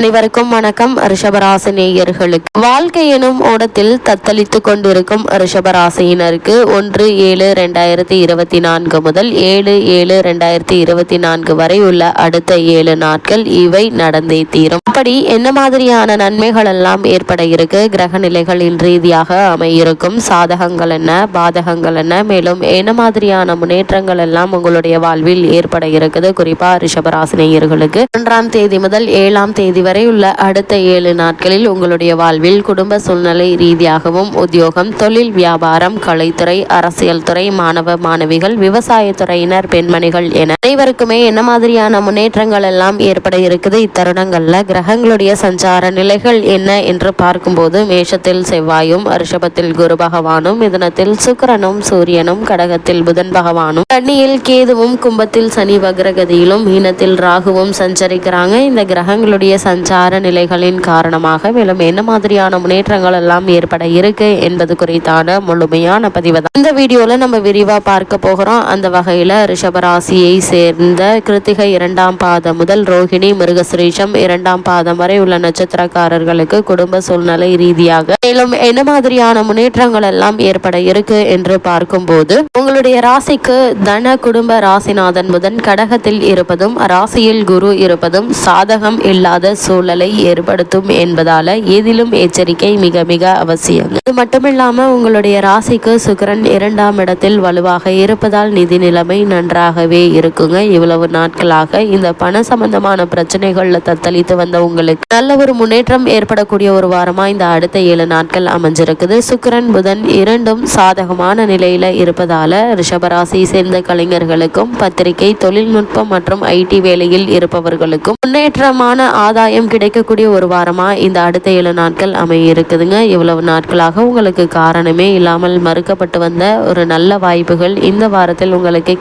அனைவருக்கும் வணக்கம். ரிஷபராசி நேயர்களுக்கு. வாழ்க்கை எனும் ஓடத்தில் தத்தளித்து கொண்டிருக்கும் ரிஷபராசியினருக்கு ஒன்று ஏழு ரெண்டாயிரத்தி இருபத்தி நான்கு முதல் ஏழு ஏழு ரெண்டாயிரத்தி இருபத்தி நான்கு வரை உள்ள அடுத்த ஏழு நாட்கள் இவை நடந்தே தீரும். அப்படி என்ன மாதிரியான நன்மைகள் எல்லாம் ஏற்பட இருக்கு? கிரக நிலைகளின் ரீதியாக அமையிருக்கும் சாதகங்கள் என்ன? பாதகங்கள் என்ன? மேலும் என்ன மாதிரியான முன்னேற்றங்கள் எல்லாம் உங்களுடைய வாழ்வில் ஏற்பட இருக்குது? குறிப்பா ரிஷபராசினியர்களுக்கு ஒன்றாம் தேதி முதல் ஏழாம் தேதி வரை உள்ள அடுத்த ஏழு நாட்களில் உங்களுடைய வாழ்வில் குடும்ப சூழ்நிலை ரீதியாகவும் உத்தியோகம் தொழில் வியாபாரம் கலைத்துறை அரசியல் துறை மாணவ மாணவிகள் விவசாயத்துறையினர் பெண்மணிகள் என அனைவருக்குமே என்ன மாதிரியான முன்னேற்றங்கள் எல்லாம் ஏற்பட இருக்குது? இத்தருணங்களில் கிரகங்களுடைய சஞ்சார நிலைகள் என்ன என்று பார்க்கும்போது மேஷத்தில் செவ்வாயும் ரிஷபத்தில் குரு பகவானும் மிதனத்தில் சுக்கரனும் சூரியனும் கடகத்தில் புதன் பகவானும் கன்னியில் கேதுவும் கும்பத்தில் சனி வக்ரகதியிலும் மீனத்தில் ராகுவும் சஞ்சரிக்கிறாங்க. இந்த கிரகங்களுடைய சஞ்ச சஞ்சார நிலைகளின் காரணமாக மேலும் என்ன மாதிரியான முன்னேற்றங்கள் எல்லாம் ஏற்பட இருக்கு என்பது குறித்தான முழுமையான பதிவு தான். இந்த வீடியோல நம்ம விரிவா பார்க்க போகிறோம். அந்த வகையில ரிஷபராசியை சேர்ந்த கிருத்திகை இரண்டாம் பாதம் முதல் ரோஹிணி மிருகசுரீஷம் இரண்டாம் பாதம் வரை உள்ள நட்சத்திரக்காரர்களுக்கு குடும்ப சூழ்நிலை ரீதியாக மேலும் என்ன மாதிரியான முன்னேற்றங்கள் எல்லாம் ஏற்பட இருக்கு என்று பார்க்கும்போது உங்களுடைய ராசிக்கு தன குடும்ப ராசிநாதன் புதன் கடகத்தில் இருப்பதும் ராசியில் குரு இருப்பதும் சாதகம் இல்லாத சூழலை ஏற்படுத்தும் என்பதால எதிலும் எச்சரிக்கை மிக மிக அவசியம் இது மட்டுமில்லாம உங்களுடைய ராசிக்கு சுக்கிரன் இரண்டாம் இடத்தில் வலுவாக இருப்பதால் நிதி நிலைமை நன்றாகவே இருக்குங்க. இவ்வளவு நாட்களாக இந்த பண சம்பந்தமான பிரச்சனைகள்ல தத்தளித்து வந்த உங்களுக்கு நல்ல ஒரு முன்னேற்றம் ஏற்படக்கூடிய ஒரு வாரமா இந்த அடுத்த ஏழு நாட்கள் அமைஞ்சிருக்குது. சுக்கிரன் புதன் இரண்டும் சாதகமான நிலையில இருப்பதால ரிஷபராசி சேர்ந்த கலைஞர்களுக்கும் பத்திரிகை தொழில்நுட்பம் மற்றும் ஐடி வேலையில் இருப்பவர்களுக்கும் முன்னேற்றமான ஆதாயம் கிடைக்கக்கூடிய ஒரு வாரமா இந்த அடுத்த ஏழு நாட்கள் அமைய இருக்குதுங்க இவ்வளவு நாட்களாக உங்களுக்கு காரணமே இல்லாமல் மறுக்கப்பட்டு வந்த ஒரு நல்ல வாய்ப்புகள் இந்த வாரத்தில் உங்களுக்கு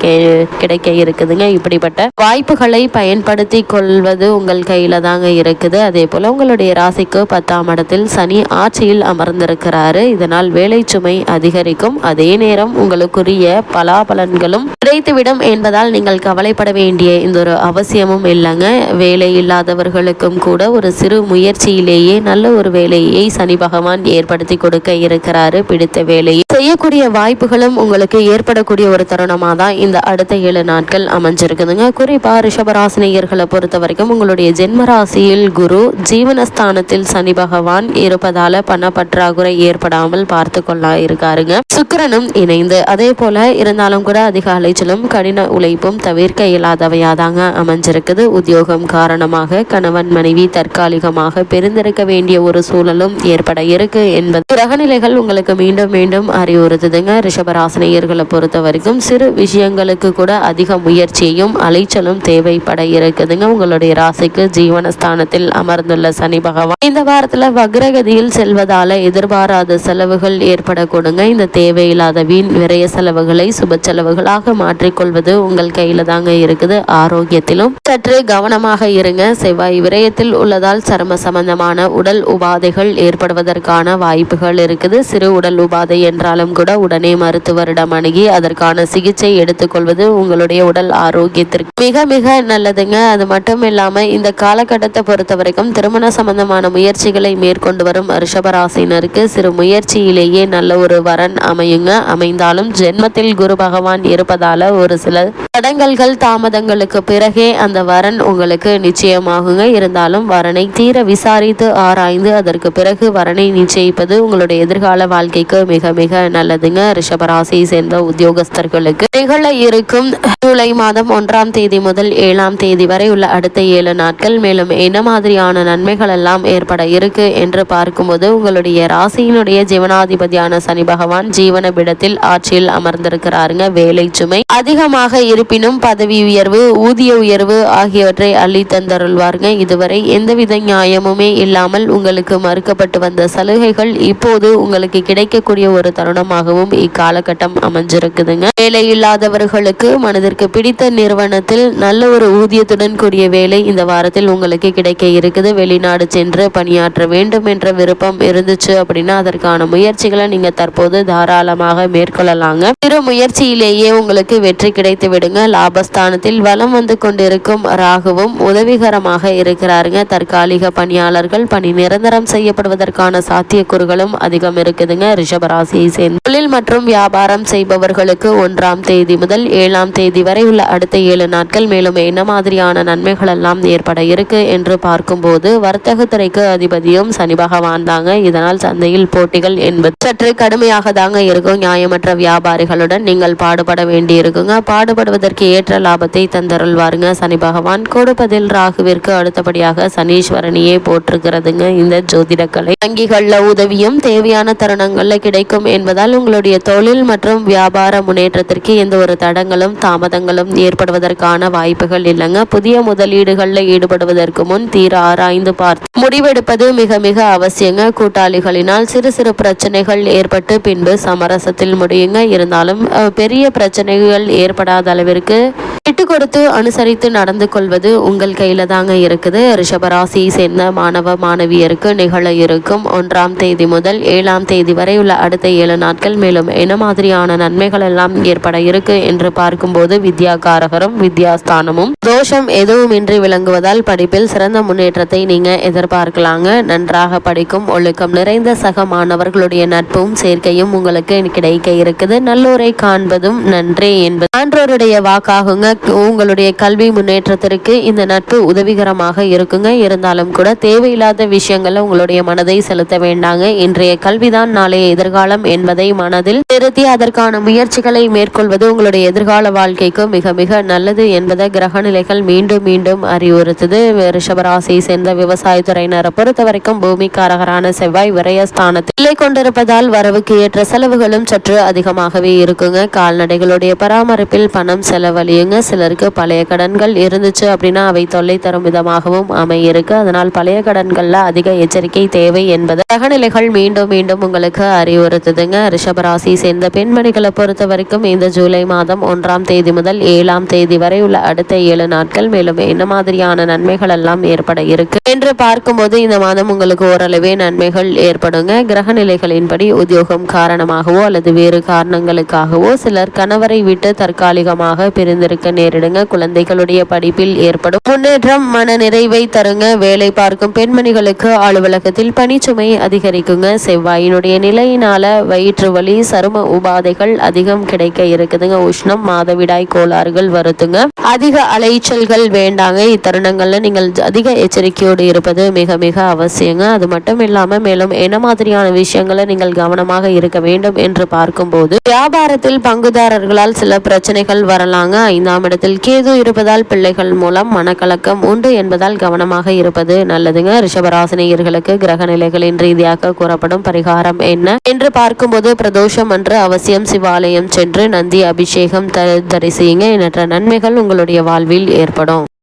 கிடைக்க இருக்குதுங்க. இப்படிப்பட்ட வாய்ப்புகளை பயன்படுத்தி கொள்வது உங்கள் கையில் தாங்க இருக்குது. அதே போல உங்களுடைய ராசிக்கு பத்தாம் இடத்தில் சனி ஆட்சியில் அமர்ந்திருக்கிறாரு. இதனால் வேலை சுமை அதிகரிக்கும். அதே நேரம் உங்களுக்குரிய பலாபலன்களும் கிடைத்துவிடும் என்பதால் நீங்கள் கவலைப்பட வேண்டிய இந்த ஒரு அவசியமும் இல்லைங்க. வேலை இல்லாதவர்களுக்கும் கூட ஒரு சிறு முயற்சியிலேயே நல்ல ஒரு வேலையை சனி பகவான் ஏற்படுத்தி கொடுக்க இருக்கிறாரு. பிடித்த வேலையை செய்யக்கூடிய வாய்ப்புகளும் உங்களுக்கு ஏற்படக்கூடிய ஒரு தருணமாக தான் இந்த அடுத்த ஏழு நாட்கள் அமைஞ்சிருக்குதுங்க. குறிப்பா ரிஷபராசினியர்களை பொறுத்த வரைக்கும் உங்களுடைய ஜென்ம ராசியில் குரு ஜீவனஸ்தானத்தில் சனி பகவான் இருப்பதால பண பற்றாக்குறை ஏற்படாமல் பார்த்து கொள்ள இருக்காருங்க. சுக்கிரனும் இணைந்து அதே போல இருந்தாலும் கூட அதிக அலைச்சலும் கடின உழைப்பும் தவிர்க்க இயலாதவையாதாங்க அமைஞ்சிருக்குது. உத்தியோகம் காரணமாக கணவன் மனைவி தற்காலிகமாக பிரிந்திருக்க வேண்டிய ஒரு சூழலும் ஏற்பட இருக்கு என்பது. கிரகநிலைகள் உங்களுக்கு மீண்டும் மீண்டும் அறிவுறுத்துதுங்க. ரிஷபராசினியர்களை பொறுத்த வரைக்கும் சிறு விஷயங்களுக்கு கூட அதிக முயற்சியும் அலைச்சலும் தேவைப்பட இருக்குதுங்க. உங்களுடைய ராசிக்கு ஜீவனஸ்தானத்தில் அமர்ந்துள்ள சனி பகவான். இந்த வாரத்துல வக்ரகதியில் செல்வதால எதிர்பாராத செலவுகள் ஏற்பட கொடுங்க. இந்த தேவையில்லாத வீண் விரய செலவுகளை சுப செலவுகளாக மாற்றிக்கொள்வது உங்கள் கையில தாங்க இருக்குது. ஆரோக்கியத்திலும் சற்று கவனமாக இருங்க. செவ்வாய் விரயத்தில் உள்ளதால் சரும சம்பந்தமான உடல் உபாதைகள் ஏற்படுவதற்கான வாய்ப்புகள் இருக்குது. சிறு உடல் உபாதை என்றாலும் கூட உடனே மருத்துவரிடம் அணுகி அதற்கான சிகிச்சை எடுத்துக்கொள்வது உங்களுடைய உடல் ஆரோக்கியத்திற்கு மிக மிக நல்லதுங்க. அது மட்டும் இல்லாமல் இந்த காலகட்டத்தை பொறுத்த வரைக்கும் திருமண சம்பந்தமான முயற்சிகளை மேற்கொண்டு வரும் ரிஷபராசினருக்கு சிறு முயற்சியிலேயே நல்ல ஒரு வரன் அமையுங்க. அமைந்தாலும் ஜென்மத்தில் குரு பகவான் இருப்பதால ஒரு சில தடங்கல்கள் தாமதங்களுக்கு பிறகே அந்த வரன் உங்களுக்கு நிச்சயமாகுங்க. இருந்தாலும் வரனை தீர விசாரித்து ஆராய்ந்து அதற்கு பிறகு வரனை நிச்சயிப்பது உங்களுடைய எதிர்கால வாழ்க்கைக்கு மிக மிக நல்லதுங்க. ரிஷபராசியை சேர்ந்த உத்தியோகஸ்தர்களுக்கு நிகழ இருக்கும் ஜூலை மாதம் ஒன்றாம் தேதி முதல் ஏழாம் தேதி வரை உள்ள அடுத்த ஏழு நாட்கள் மேலும் என்ன மாதிரியான நன்மைகள் எல்லாம் ஏற்பட இருக்கு என்று பார்க்கும்போது உங்களுடைய ராசியினுடைய ஜீவனாதிபதியான சனி பகவான் ஜீவன பிடத்தில் ஆட்சியில் அமர்ந்திருக்கிறாருங்க. வேலை சுமை அதிகமாக இருப்பினும் பதவி உயர்வு ஊதிய உயர்வு ஆகியவற்றை அள்ளி தந்தருள்வாருங்க. இதுவரை எந்தவித நியாயமுமே இல்லாமல் உங்களுக்கு மறுக்கப்பட்டு வந்த சலுகைகள் இப்போது உங்களுக்கு கிடைக்கக்கூடிய ஒரு தருணமாகவும் இக்காலகட்டம் அமைஞ்சிருக்குதுங்க. வேலை இல்லாதவர்களுக்கு மனதிற்கு பிடித்த நிறுவனத்தில் நல்ல ஒரு ஊதியத்துடன் கூடிய வேலை இந்த வாரத்தில் உங்களுக்கு கிடைக்க இருக்குது. வெளிநாடு சென்று பணியாற்ற வேண்டும் என்ற விருப்பம் இருந்துச்சு அப்படின்னா அதற்கான முயற்சிகளை நீங்க தற்போது தாராளமாக மேற்கொள்ளலாங்க. சிறு முயற்சியிலேயே உங்களுக்கு வெற்றி கிடைத்து விடுங்க லாபஸ்தானத்தில் வலம் வந்து கொண்டிருக்கும் ராகுவும் உதவிகரமாக இருக்கிறார். பாருங்க. தற்காலிக பணியாளர்கள் பணி நிரந்தரம் செய்யப்படுவதற்கான சாத்தியக்கூறுகளும் அதிகம் இருக்குதுங்க. ரிஷபராசியை சேர்ந்த தொழில் மற்றும் வியாபாரம் செய்பவர்களுக்கு ஒன்றாம் தேதி முதல் ஏழாம் தேதி வரை உள்ள அடுத்த ஏழு நாட்கள் மேலும் என்ன மாதிரியான நன்மைகள் எல்லாம் ஏற்பட இருக்கு என்று பார்க்கும்போது வர்த்தகத்துறைக்கு அதிபதியும் சனி பகவான் தாங்க. இதனால் சந்தையில் போட்டிகள் என்பது சற்று கடுமையாக தாங்க இருக்கும். நியாயமற்ற வியாபாரிகளுடன் நீங்கள் பாடுபட வேண்டியிருக்குங்க பாடுபடுவதற்கு ஏற்ற லாபத்தை தந்தருள்வாருங்க. சனி பகவான் கொடுப்பதில் ராகுவிற்கு அடுத்தபடியாக சனீஸ்வரனையே போட்டிருக்கிறதுங்க இந்த ஜோதிடக்கலை வங்கிகள்ல உதவியும் தேவையான தருணங்கள்ல கிடைக்கும் என்பதால் உங்களுடைய தொழில் மற்றும் வியாபார முன்னேற்றத்திற்கு எந்த ஒரு தடங்களும் தாமதங்களும் ஏற்படுவதற்கான வாய்ப்புகள் இல்லைங்க. புதிய முதலீடுகளில் ஈடுபடுவதற்கு முன் தீர ஆராய்ந்து பார்த்து முடிவெடுப்பது மிக மிக அவசியங்க. கூட்டாளிகளினால் சிறு சிறு பிரச்சனைகள் ஏற்பட்டு பின்பு சமரசத்தில் முடியுங்க. இருந்தாலும் பெரிய பிரச்சனைகள் ஏற்படாத அளவிற்கு விட்டு கொடுத்து அனுசரித்து நடந்து கொள்வது உங்கள் கையில் தாங்க இருக்குது. ரிஷபராசியை சேர்ந்த மாணவ மாணவியருக்கு நிகழ இருக்கும். ஒன்றாம் தேதி முதல் ஏழாம் தேதி வரை உள்ள அடுத்த ஏழு நாட்கள் மேலும் என்ன மாதிரியான நன்மைகள் எல்லாம் ஏற்பட இருக்கு என்று பார்க்கும்போது வித்யாகாரகரும் வித்யாஸ்தானமும். தோஷம் எதுவுமின்றி விளங்குவதால் படிப்பில் சிறந்த முன்னேற்றத்தை நீங்க எதிர்பார்க்கலாங்க. நன்றாக படிக்கும் ஒழுக்கம் நிறைந்த சக மாணவர்களுடைய நட்பும் சேர்க்கையும் உங்களுக்கு கிடைக்க இருக்குது. நல்லோரை காண்பதும் நன்றே என்பது. ஆன்றோருடைய வாக்காகுங்க உங்களுடைய கல்வி முன்னேற்றத்திற்கு இந்த நட்பு உதவிகரமாக இருக்குங்க. இருந்தாலும் கூட தேவையில்லாத விஷயங்களை உங்களுடைய மனதை செலுத்த வேண்டாங்க. இன்றைய கல்விதான் நாளைய எதிர்காலம் என்பதை மனதில் நிறுத்தி அதற்கான முயற்சிகளை மேற்கொள்வது உங்களுடைய எதிர்கால வாழ்க்கைக்கு மிக மிக நல்லது என்பதை கிரகநிலைகள் மீண்டும் மீண்டும் அறிவுறுத்துது. ரிஷபராசியை சேர்ந்த விவசாயத்துறையினரை பொறுத்த வரைக்கும் பூமிக்காரகரான செவ்வாய் விரயஸ்தானத்தில் நிலை கொண்டிருப்பதால் வரவுக்கு ஏற்ற செலவுகளும் சற்று அதிகமாகவே இருக்குங்க. கால்நடைகளுடைய பராமரிப்பில் பணம் செலவழியுங்க. சிலருக்கு பழைய கடன்கள் இருந்துச்சு அப்படின்னா அவை தொல்லை தரும் விதமாகவும் அமையிருக்கு. அதனால் பழைய கடன்கள்ல அதிக எச்சரிக்கை தேவை என்பது கிரகநிலைகள் மீண்டும் மீண்டும் உங்களுக்கு அறிவுறுத்துதுங்க. ரிஷபராசி சேர்ந்த பெண்மணிகளை பொறுத்த வரைக்கும் இந்த ஜூலை மாதம் ஒன்றாம் தேதி முதல் ஏழாம் தேதி வரை உள்ள அடுத்த ஏழு நாட்கள் மேலும் என்ன மாதிரியான நன்மைகள் எல்லாம் ஏற்பட இருக்கு என்று பார்க்கும்போது இந்த மாதம் உங்களுக்கு ஓரளவே நன்மைகள் ஏற்படுங்க. கிரக நிலைகளின்படி உத்தியோகம் காரணமாகவோ அல்லது வேறு காரணங்களுக்காகவோ சிலர் கணவரை விட்டு தற்காலிகமாக பிரிந்திருக்க நேரிடுங்க. குழந்தைகளுடைய படிப்பில் ஏற்படும் முன்னேற்றம் மன நிறைவை தருங்க. வேலை பார்க்கும் பெண்மணிகளுக்கு அலுவலகத்தில் பணிச்சுமை அதிகரிக்குங்க. செவ்வாயினுடைய நிலையினால வயிற்று வலி சரும உபாதைகள் அதிகம் கிடைக்க இருக்குதுங்க. உஷ்ணம் மாதவிடாய் கோளாறுகள் வருத்துங்க அதிக அலைச்சல்கள் வேண்டாங்க. இத்தருணங்கள்ல நீங்கள் அதிக எச்சரிக்கையோடு இருப்பது மிக மிக அவசியங்க. அது மட்டும் இல்லாம மேலும் என்ன மாதிரியான விஷயங்களை நீங்கள் கவனமாக இருக்க வேண்டும் என்று பார்க்கும்போது வியாபாரத்தில் பங்குதாரர்களால் சில பிரச்சனைகள் வரலாங்க. ஐந்தாம் இடத்தில் கேது இருப்பதால் பிள்ளைகள் மூலம் மனக்கலக்கம் உண்டு என்பதால் கவனமாக இருப்பது நல்லதுங்க. ரிஷபராசினியர்களுக்கு கிரக நிலைகளின் ரீதியாக கூறப்படும் பரிகாரம் என்ன? என்று பார்க்கும்போது பிரதோஷம் அன்று அவசியம் சிவாலயம் சென்று நந்தி அபிஷேகம் தரிசியுங்க. எண்ணற்ற நன்மைகள் உங்களுடைய வாழ்வில் ஏற்படும்.